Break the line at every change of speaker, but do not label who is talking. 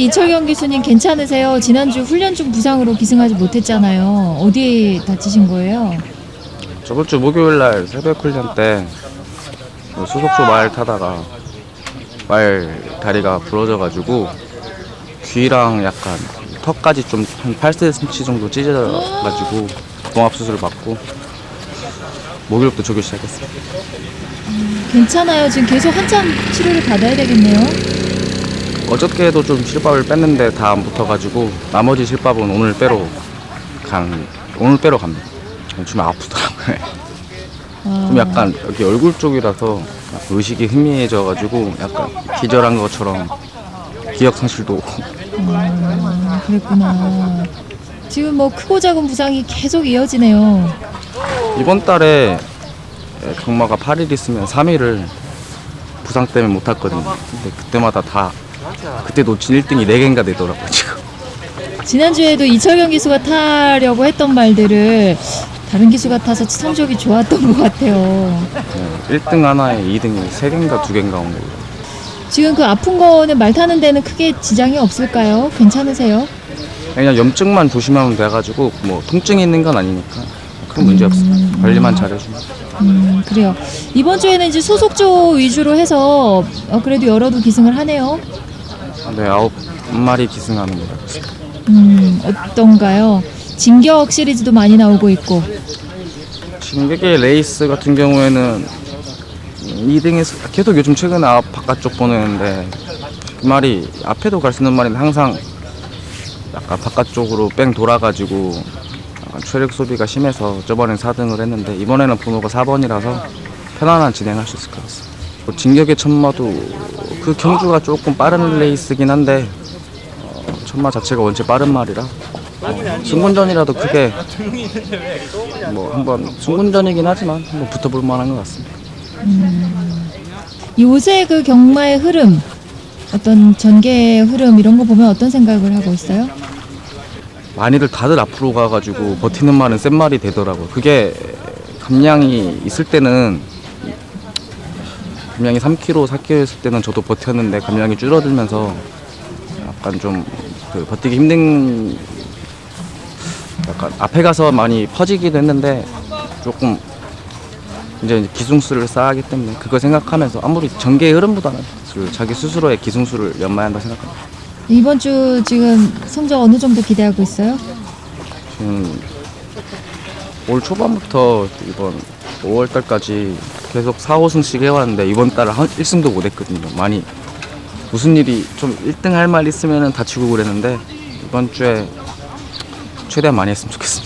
이철경 교수님 괜찮으세요? 지난주 훈련 중 부상으로 기승하지 못했잖아요. 어디에 다치신 거예요?
저번 주 목요일 날 새벽 훈련 때그 수속조 말 타다가 말 다리가 부러져가지고 귀랑 약간 턱까지 좀 한 8cm 정도 찢어가지고 봉합 수술을 받고 목요일부터 조교 시작했어요.
괜찮아요. 지금 계속 한참 치료를 받아야 되겠네요.
어저께도 좀 실밥을 뺐는데 다 안 붙어가지고 나머지 실밥은 오늘 빼러 간 오늘 빼러 갑니다. 좀 아프더라고요.
아,
좀 약간 여기 얼굴 쪽이라서 의식이 희미해져가지고 약간 기절한 것처럼 기억 상실도 오고
아, 그랬구나. 지금 뭐 크고 작은 부상이 계속 이어지네요.
이번 달에 경마가 8일 있으면 3일을 부상 때문에 못 탔거든요. 근데 그때마다 다 그때 놓친 1등이 4개인가 되더라고요 지금.
지난주에도 이철경 기수가 타려고 했던 말들을 다른 기수가 타서 성적이 좋았던 것 같아요.
네, 1등 하나에 2등이 3개인가 2개인가 온 거예요.
지금 그 아픈 거는 말 타는 데는 크게 지장이 없을까요? 괜찮으세요?
그냥 염증만 조심하면 돼가지고 뭐 통증이 있는 건 아니니까 큰 문제 없어요. 관리만 잘해주면.
음, 그래요. 이번 주에는 이제 소속조 위주로 해서 어, 그래도 여러도 기승을 하네요.
네, 아홉 마리 거라.
음, 어떤가요? 진격 시리즈도 많이 나오고 있고.
진격의 레이스 같은 경우에는 2등에서 계속 요즘 최근에 앞 바깥쪽 보내는데 그 말이 앞에도 갈 수 있는 말인데 항상 약간 바깥쪽으로 뺑 돌아가지고 약간 체력 소비가 심해서 저번엔 4등을 했는데 이번에는 번호가 4번이라서 편안한 진행할 수 있을 것 같습니다. 뭐 진격의 천마도 그 경주가 조금 빠른 레이스긴 한데 어, 천마 자체가 원체 빠른 말이라 어, 승군전이라도 크게 뭐 한번 승군전이긴 하지만 한번 붙어볼 만한 것 같습니다.
요새 그 경마의 흐름, 어떤 전개의 흐름 이런 거 보면 어떤 생각을 하고 있어요?
많이들 다들 앞으로 가가지고 버티는 말은 센 말이 되더라고요. 그게 감량이 있을 때는 감량이 3kg, 4kg였을 때는 저도 버텼는데 감량이 줄어들면서 약간 좀 그 버티기 힘든 약간 앞에 가서 많이 퍼지기도 했는데 조금 이제 기승수를 쌓기 때문에 그거 생각하면서 아무리 전개의 흐름보다는 그 자기 스스로의 기승수를 연마해야 한다 생각합니다.
이번 주 지금 성적 어느 정도 기대하고 있어요?
지금 올 초반부터 이번 5월 달까지 계속 4, 5승씩 해왔는데 이번 달에 한 1승도 못 했거든요. 많이 무슨 일이 좀 1등 할 말 있으면 다치고 그랬는데 이번 주에 최대한 많이 했으면 좋겠습니다.